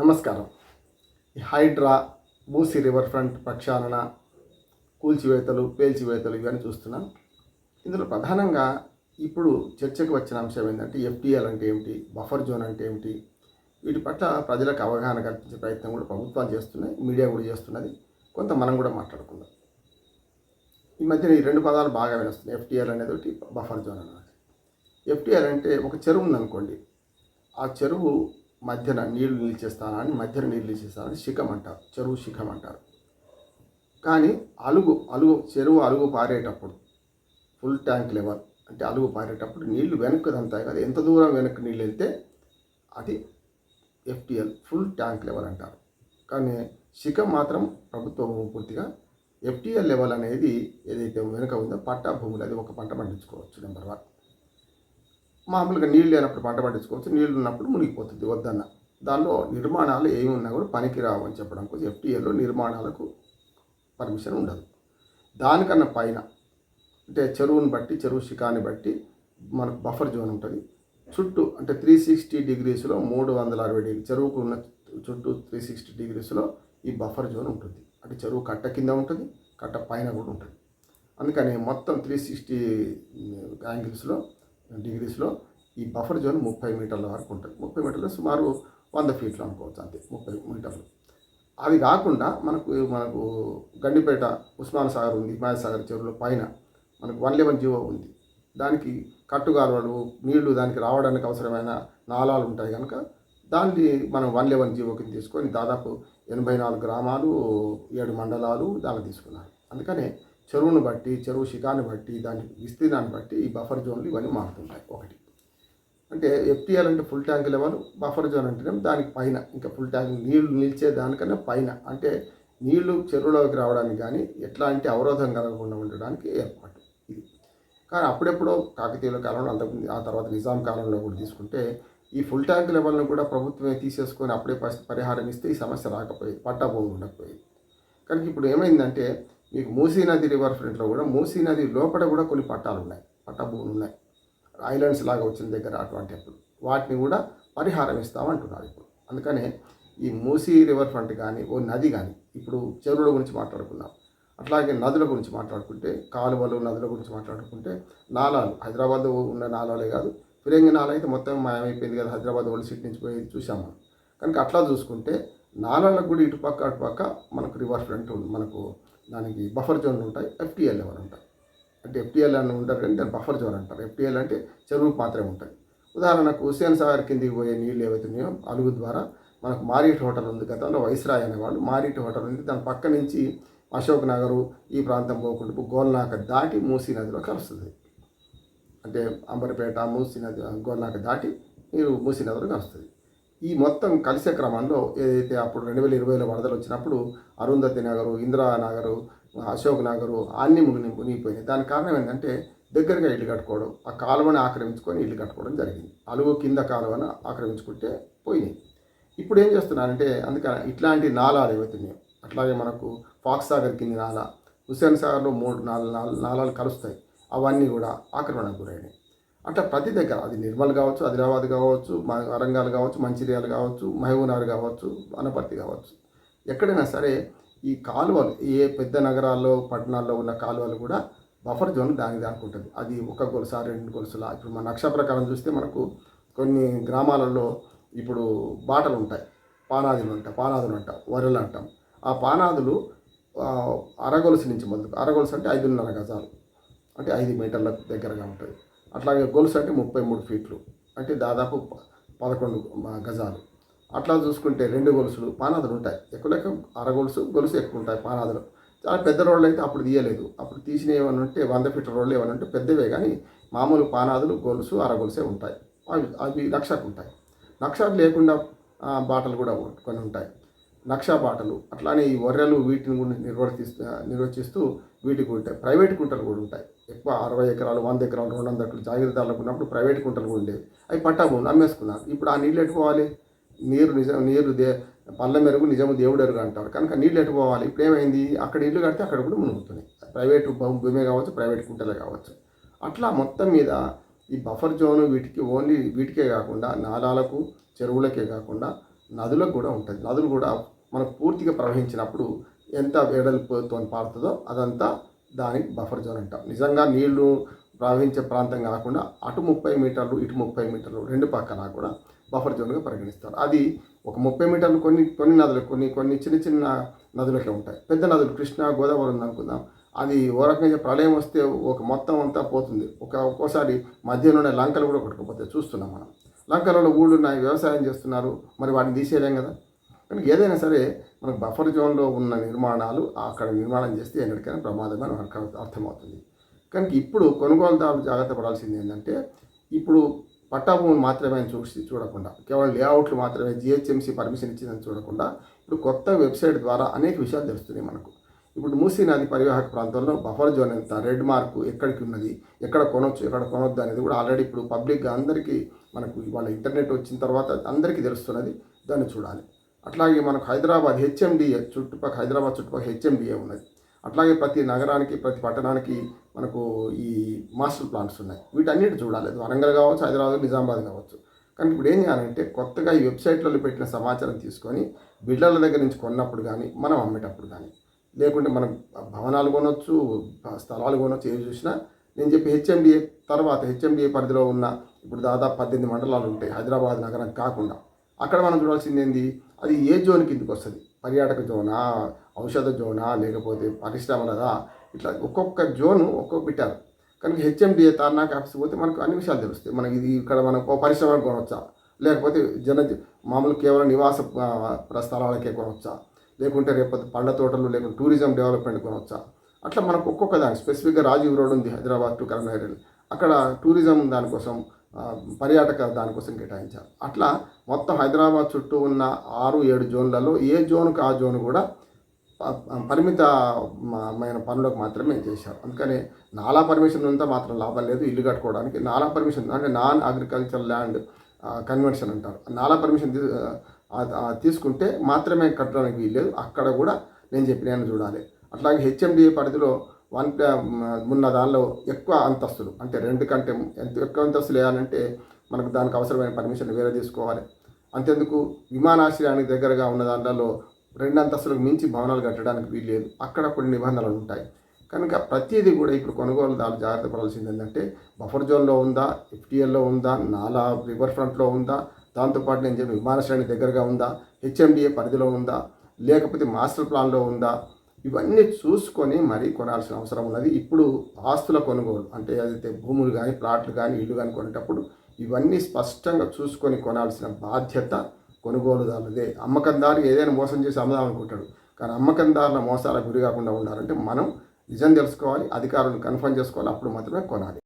నమస్కారం. ఈ Hydraa బూసీ river front ప్రక్షాళన కూల్చివేతలు పేల్చివేతలు ఇవన్నీ చూస్తున్నాం. ఇందులో ప్రధానంగా ఇప్పుడు చర్చకు వచ్చిన అంశం ఏంటంటే ఎఫ్టీఎల్ అంటే ఏమిటి? బఫర్ జోన్ అంటే ఏమిటి? వీటి పట్ల ప్రజలకు అవగాహన కల్పించే ప్రయత్నం కూడా ప్రభుత్వాలు చేస్తున్నాయి మీడియా కూడా చేస్తున్నది. కొంత మనం కూడా మాట్లాడుకుందాం. ఈ మధ్యన ఈ రెండు పదాలు బాగా వినొస్తున్నాయి. ఎఫ్టీఆర్ అనేది ఒకటి బఫర్ జోన్ అనేది ఎఫ్టీఆర్ అంటే ఒక చెరువు ఉందనుకోండి. ఆ చెరువు మధ్యన నీళ్ళు నిలిచే స్థానాన్ని మధ్యన నీళ్ళు నిలిచే స్థానాన్ని శిఖం అంటారు. చెరువు శిఖం అంటారు. కానీ అలుగు అలుగు చెరువు అలుగు పారేటప్పుడు ఫుల్ ట్యాంక్ లెవెల్ అంటే అలుగు పారేటప్పుడు నీళ్ళు వెనక్కి దంతాయి కదా. ఎంత దూరం వెనక్కి నీళ్ళు వెళ్తే అది ఎఫ్టిఎల్ ఫుల్ ట్యాంక్ లెవెల్ అంటారు. కానీ శిఖం మాత్రం ప్రభుత్వం పూర్తిగా ఎఫ్టిఎల్ లెవెల్ అనేది ఏదైతే వెనుక ఉందో పట్టా భూములు అది ఒక పంట పండించుకోవచ్చు నెంబర్ వన్ మామూలుగా నీళ్ళు లేనప్పుడు పంట పండించుకోవచ్చు నీళ్ళు ఉన్నప్పుడు మునిగిపోతుంది వద్దన్న. దానిలో నిర్మాణాలు ఏమి ఉన్నా కూడా పనికి రావు అని చెప్పడం కోసం ఎఫ్టీఏలో నిర్మాణాలకు పర్మిషన్ ఉండదు. దానికన్నా పైన అంటే చెరువుని బట్టి చెరువు శిఖాన్ని బట్టి మనకు బఫర్ జోన్ ఉంటుంది. చుట్టూ అంటే త్రీ సిక్స్టీ డిగ్రీస్లో మూడు వందల అరవై డిగ్రీ చెరువుకు ఉన్న చుట్టూ త్రీ సిక్స్టీ డిగ్రీస్లో ఈ బఫర్ జోన్ ఉంటుంది. అంటే చెరువు కట్ట కింద ఉంటుంది కట్ట పైన కూడా ఉంటుంది. అందుకని మొత్తం త్రీ సిక్స్టీ యాంగిల్స్లో డిగ్రీస్లో ఈ బఫర్ జోన్ ముప్పై మీటర్ల వరకు ఉంటుంది. ముప్పై మీటర్లు సుమారు వంద ఫీట్లు అనుకోవచ్చు అంతే ముప్పై మీటర్లు. అవి కాకుండా మనకు మనకు గండిపేట ఉస్మాన్ సాగర్ ఉంది హిమాయత్ సాగర్ చెరువుల పైన మనకు వన్ లెవెన్ జీవో ఉంది. దానికి కట్టుగాలువలు నీళ్ళు దానికి రావడానికి అవసరమైన నాళాలు ఉంటాయి కనుక దాన్ని మనం వన్ లెవెన్ జీవో కింద తీసుకొని దాదాపు ఎనభై నాలుగు గ్రామాలు ఏడు మండలాలు దాన్ని తీసుకున్నారు. అందుకనే చెరువును బట్టి చెరువు శిఖాన్ని బట్టి దాని విస్తీర్ణాన్ని బట్టి ఈ బఫర్ జోన్లు ఇవన్నీ మారుతుంటాయి. ఒకటి. అంటే ఎఫ్టీఎల్ అంటే full tank level buffer zone అంటేనే దానికి పైన. ఇంకా ఫుల్ ట్యాంక్ నీళ్ళు నిలిచే దానికన్నా పైన. అంటే నీళ్ళు చెరువులోకి రావడానికి కానీ ఎట్లాంటి అవరోధం కలగకుండా ఉండడానికి ఏర్పాటు. ఇది. కానీ అప్పుడెప్పుడో కాకతీయుల కాలంలో అంతకుముందు ఆ తర్వాత నిజాం కాలంలో కూడా తీసుకుంటే ఈ ఫుల్ ట్యాంక్ లెవెల్ను కూడా ప్రభుత్వమే తీసేసుకొని అప్పుడే పరిహారం ఇస్తే ఈ సమస్య రాకపోయేది పట్టా భూమి ఉండకపోయేది. కానీ ఇప్పుడు ఏమైందంటే మీకు మూసీ నది రివర్ ఫ్రంట్లో కూడా మూసీ నది లోపల కూడా కొన్ని పట్టాలు ఉన్నాయి పట్టా భూములు ఉన్నాయి. ఐలాండ్స్ లాగా వచ్చిన దగ్గర అటువంటి అప్పుడు వాటిని కూడా పరిహారం ఇస్తామంటున్నారు ఇప్పుడు. అందుకనే ఈ మూసీ రివర్ ఫ్రంట్ కానీ ఓ నది కానీ ఇప్పుడు చెరువుల గురించి మాట్లాడుకున్నాం అట్లాగే నదుల గురించి మాట్లాడుకుంటే కాలువలు నదుల గురించి మాట్లాడుకుంటే నాలాలు హైదరాబాద్ ఉన్న నాలాలే కాదు ఫిరంగి నాల అయితే మొత్తం మాయమైపోయింది కదా హైదరాబాద్ ఓల్డ్ సిటీ నుంచి పోయి చూసాము కనుక అట్లా చూసుకుంటే నాలాలకు కూడా ఇటుపక్క అటుపక్క మనకు రివర్ ఫ్రంట్ ఉంది మనకు దానికి బఫర్ జోన్లు ఉంటాయి ఎఫ్టీఎల్ లెవెల్ ఉంటాయి. అంటే ఎఫ్టీఎల్ అని ఉంటారు కానీ దాన్ని బఫర్ జోన్ అంటారు. ఎఫ్టీఎల్ అంటే చెరువు మాత్రమే ఉంటాయి. ఉదాహరణకు హుస్సేన్ సాగర్ కిందికి పోయే నీళ్ళు ఏవైతే ఉన్నాయో అలుగు ద్వారా మనకు మారీట్ హోటల్ ఉంది గతంలో వైస్రాయ్ అనేవాళ్ళు మారీట్ హోటల్ ఉంది. దాని పక్క నుంచి అశోక్ నగరు ఈ ప్రాంతం పోకుండా గోల్నాక దాటి మూసీ నదిలో కలుస్తుంది. అంటే అంబర్పేట మూసీ నది గోల్నాక దాటి మీరు మూసీ నదిలో కలుస్తుంది. ఈ మొత్తం కలిసే క్రమంలో ఏదైతే అప్పుడు రెండు వేల ఇరవైలో వరదలు వచ్చినప్పుడు అరుంధతి నగరు ఇందిరా నగరు అశోక్ నగరు అన్నీ మునిగి మునిగిపోయినాయి. దానికి కారణం ఏంటంటే దగ్గరగా ఇల్లు కట్టుకోవడం ఆ కాలువని ఆక్రమించుకొని ఇల్లు కట్టుకోవడం జరిగింది. అలుగు కింద కాలువను ఆక్రమించుకుంటే పోయినాయి. ఇప్పుడు ఏం చేస్తున్నారంటే అందుకని ఇట్లాంటి నాలాలు ఏవైతున్నాయి అట్లాగే మనకు ఫాక్స్ సాగర్ కింది నాల హుస్సేన్ సాగర్లో మూడు నాలుగు నాలుగు నాలాలు కలుస్తాయి. అవన్నీ కూడా ఆక్రమణకు గురైనాయి. అంటే ప్రతి దగ్గర అది నిర్మల్ కావచ్చు ఆదిలాబాద్ కావచ్చు వరంగల్ కావచ్చు మంచిర్యాల కావచ్చు మహబూబ్నగర్ కావచ్చు వనపర్తి కావచ్చు. ఎక్కడైనా సరే ఈ కాలువలు ఏ పెద్ద నగరాల్లో పట్టణాల్లో ఉన్న కాలువలు కూడా బఫర్ జోన్ దానికి దానికి ఉంటుంది అది ఒక గొలుసా రెండు గొలుసుల. ఇప్పుడు మన నక్ష ప్రకారం చూస్తే మనకు కొన్ని గ్రామాలలో ఇప్పుడు బాటలు ఉంటాయి. పానాదులు ఉంటాయి పానాదులు అంటాం వరలు అంటాం. ఆ పానాదులు అరగొలుసు నుంచి మొదలు అరగొలుసు అంటే ఐదున్నర గజాలు అంటే ఐదు మీటర్ల దగ్గరగా ఉంటుంది అట్లాగే గొలుసు అంటే ముప్పై మూడు ఫీట్లు అంటే దాదాపు పదకొండు గజాలు. అట్లా చూసుకుంటే రెండు గొలుసులు పానాదులు ఉంటాయి. ఎక్కువ లేక అరగొలుసు గొలుసు ఎక్కువ ఉంటాయి పానాదులు. చాలా పెద్ద రోడ్లు అయితే అప్పుడు తీయలేదు. అప్పుడు తీసిన ఏమైనా ఉంటే వంద ఫీట్ల రోడ్లు ఏమైనా ఉంటే పెద్దవే కానీ మామూలు పానాదులు గొలుసు అరగొలుసే ఉంటాయి. అవి అవి లక్షకు ఉంటాయి. లక్షకు లేకుండా బాటలు కూడా కొన్ని ఉంటాయి. నక్షా బాటలు అట్లానే ఈ వర్రెలు వీటిని కూడా నిర్వర్తిస్తూ నిర్వచిస్తూ వీటికి ఉంటాయి. ప్రైవేట్ కుంటలు కూడా ఉంటాయి. ఎక్కువ అరవై ఎకరాలు వంద ఎకరాలు రెండు వందలు జాగ్రత్తలు ఉన్నప్పుడు ప్రైవేట్ కుంటలు కూడా ఉండేవి అవి పట్టా భూములు అమ్మేసుకున్నారు ఇప్పుడు ఆ నీళ్ళు ఎట్టుకోవాలి నీరు నిజం నీరు దే పళ్ళ మెరుగు నిజము దేవుడు ఎరుగు అంటారు. కనుక నీళ్ళు ఎట్టుకోవాలి ఇప్పుడు ఏమైంది? అక్కడ ఇల్లు కడితే అక్కడ కూడా మునుగుతున్నాయి ప్రైవేట్ భూమి భూమే కావచ్చు ప్రైవేట్ కుంటలే కావచ్చు. అట్లా మొత్తం మీద ఈ బఫర్ జోన్ వీటికి ఓన్లీ వీటికే కాకుండా నాలాలకు చెరువులకే కాకుండా నదులకు కూడా ఉంటుంది నదులు కూడా మనకు పూర్తిగా ప్రవహించినప్పుడు ఎంత వెడల్పుతో పారుతుందో అదంతా దానికి బఫర్ జోన్ అంటాం. నిజంగా నీళ్ళు ప్రవహించే ప్రాంతం కాకుండా అటు ముప్పై మీటర్లు ఇటు ముప్పై మీటర్లు రెండు పక్కన కూడా బఫర్ జోన్గా పరిగణిస్తారు. అది ఒక ముప్పై మీటర్లు కొన్ని కొన్ని నదులు కొన్ని కొన్ని చిన్న చిన్న నదులకే ఉంటాయి. పెద్ద నదులు కృష్ణ గోదావరి ఉంది అనుకుందాం. అది ఓ రకంగా ప్రళయం వస్తే ఒక మొత్తం అంతా పోతుంది. ఒక ఒక్కోసారి మధ్యలోనే లంకలు కూడా కొట్టుకుపోతాయి. చూస్తున్నాం మనం. లంకలలో ఊళ్ళు ఉన్నాయి వ్యవసాయం చేస్తున్నారు మరి వాటిని తీసేయలేం కదా. కానీ ఏదైనా సరే మనకు బఫర్ జోన్లో ఉన్న నిర్మాణాలు అక్కడ నిర్మాణం చేస్తే ఎన్నటికైనా ప్రమాదమే అని మనకు అర్థమవుతుంది. కనుక ఇప్పుడు కొనుగోలుదారులు జాగ్రత్త పడాల్సింది ఏంటంటే ఇప్పుడు పట్టాభూములు మాత్రమే చూసి చూడకుండా కేవలం లేఅవుట్లు మాత్రమే జిహెచ్ఎంసీ పర్మిషన్ ఇచ్చిందని చూడకుండా ఇప్పుడు కొత్త వెబ్సైట్ ద్వారా అనేక విషయాలు తెలుస్తున్నాయి మనకు. ఇప్పుడు మూసీ నది పరివాహక ప్రాంతంలో బఫర్ జోన్ ఎంత రెడ్ మార్కు ఎక్కడికి ఉన్నది ఎక్కడ కొనొచ్చు ఎక్కడ కొనొద్దు అనేది కూడా ఆల్రెడీ ఇప్పుడు పబ్లిక్గా అందరికీ మనకు ఇవాళ ఇంటర్నెట్ వచ్చిన తర్వాత అందరికీ తెలుస్తున్నది దాన్ని చూడాలి. అట్లాగే మనకు హైదరాబాద్ హెచ్ఎండిఏ చుట్టుపక్కల హైదరాబాద్ చుట్టుపక్కల హెచ్ఎండిఏ ఉన్నది? అట్లాగే ప్రతి నగరానికి ప్రతి పట్టణానికి మనకు ఈ మాస్టర్ ప్లాన్స్ ఉన్నాయి. వీటన్నిటి చూడాలి. వరంగల్ కావచ్చు హైదరాబాద్ నిజామాబాద్ కావచ్చు. కానీ ఇప్పుడు ఏం చేయాలంటే కొత్తగా ఈ వెబ్సైట్లలో పెట్టిన సమాచారం తీసుకొని బిడ్డల దగ్గర నుంచి కొన్నప్పుడు కానీ మనం అమ్మేటప్పుడు కానీ లేకుంటే మనం భవనాలు కొనవచ్చు స్థలాలు కొనవచ్చు ఏవి చూసినా నేను చెప్పి హెచ్ఎండిఏ తర్వాత హెచ్ఎండిఏ పరిధిలో ఉన్న ఇప్పుడు దాదాపు పద్దెనిమిది మండలాలు ఉంటాయి హైదరాబాద్ నగరం కాకుండా. అక్కడ మనం చూడాల్సింది ఏంది? అది ఏ జోన్ కిందకి వస్తుంది? పర్యాటక జోనా ఔషధ జోనా లేకపోతే పరిశ్రమలదా ఇట్లా ఒక్కొక్క జోను ఒక్కొక్క పెట్టారు. కనుక హెచ్ఎండిఏ తార్నాక ఆఫీస్కి పోతే మనకు అన్ని విషయాలు తెలుస్తాయి. మనకి ఇది ఇక్కడ మనకు పరిశ్రమలు పరిశ్రమ కొనవచ్చా లేకపోతే జన మామూలు కేవలం నివాస స్థలాలకే కొనవచ్చా లేకుంటే రేపు పండ్ల తోటలు లేకుంటే టూరిజం డెవలప్మెంట్ కొనవచ్చా అట్లా మనకు ఒక్కొక్క దాని స్పెసిఫిక్గా రాజీవ్ రోడ్ ఉంది హైదరాబాద్ టు కరణహైరల్ అక్కడ టూరిజం దానికోసం పర్యాటక దానికోసం కేటాయించారు. అట్లా మొత్తం హైదరాబాద్ చుట్టూ ఉన్న ఆరు ఏడు జోన్లలో ఏ జోన్కి ఆ జోన్ కూడా పరిమితమైన పనులకు మాత్రమే చేశారు. అందుకని నాలా పర్మిషన్ ఉంటే మాత్రం లాభం లేదు ఇల్లు కట్టుకోవడానికి. నాలా పర్మిషన్ అంటే నాన్ అగ్రికల్చర్ ల్యాండ్ కన్వెన్షన్ అంటారు. నాలా పర్మిషన్ తీసుకుంటే మాత్రమే కట్టడానికి వీల్లేదు. అక్కడ కూడా నేను చెప్పినాను చూడాలి. అట్లాగే హెచ్ఎండిఏ పరిధిలో వన్ ఉన్న దానిలో ఎక్కువ అంతస్తులు అంటే రెండు కంటే ఎంత ఎక్కువ అంతస్తులు వేయాలంటే మనకు దానికి అవసరమైన పర్మిషన్ వేరే తీసుకోవాలి. అంతెందుకు విమానాశ్రయానికి దగ్గరగా ఉన్న దాంట్లో రెండు అంతస్తులకు మించి భవనాలు కట్టడానికి వీల్లేదు. అక్కడ కొన్ని నిబంధనలు ఉంటాయి. కనుక ప్రతిదీ కూడా ఇప్పుడు కొనుగోలుదారు జాగ్రత్త పడాల్సింది ఏంటంటే బఫర్ జోన్లో ఉందా ఎఫ్టీఎల్లో ఉందా నాలా రివర్ ఫ్రంట్లో ఉందా దాంతోపాటు నేను చెప్పిన విమానాశ్రయానికి దగ్గరగా ఉందా హెచ్ఎండిఏ పరిధిలో ఉందా లేకపోతే మాస్టర్ ప్లాన్లో ఉందా ఇవన్నీ చూసుకొని మరీ కొనాల్సిన అవసరం ఉన్నది. ఇప్పుడు ఆస్తుల కొనుగోలు అంటే అదైతే భూములు కానీ ప్లాట్లు కానీ ఇల్లు కానీ కొనేటప్పుడు ఇవన్నీ స్పష్టంగా చూసుకొని కొనాల్సిన బాధ్యత కొనుగోలుదారులదే. అమ్మకందారు ఏదైనా మోసం చేసి అమ్ముదాం అనుకుంటాడు. కానీ అమ్మకందారుల మోసాలకు గురి కాకుండా ఉండాలంటే మనం నిజం తెలుసుకోవాలి అధికారులను కన్ఫర్మ్ చేసుకోవాలి అప్పుడు మాత్రమే కొనాలి.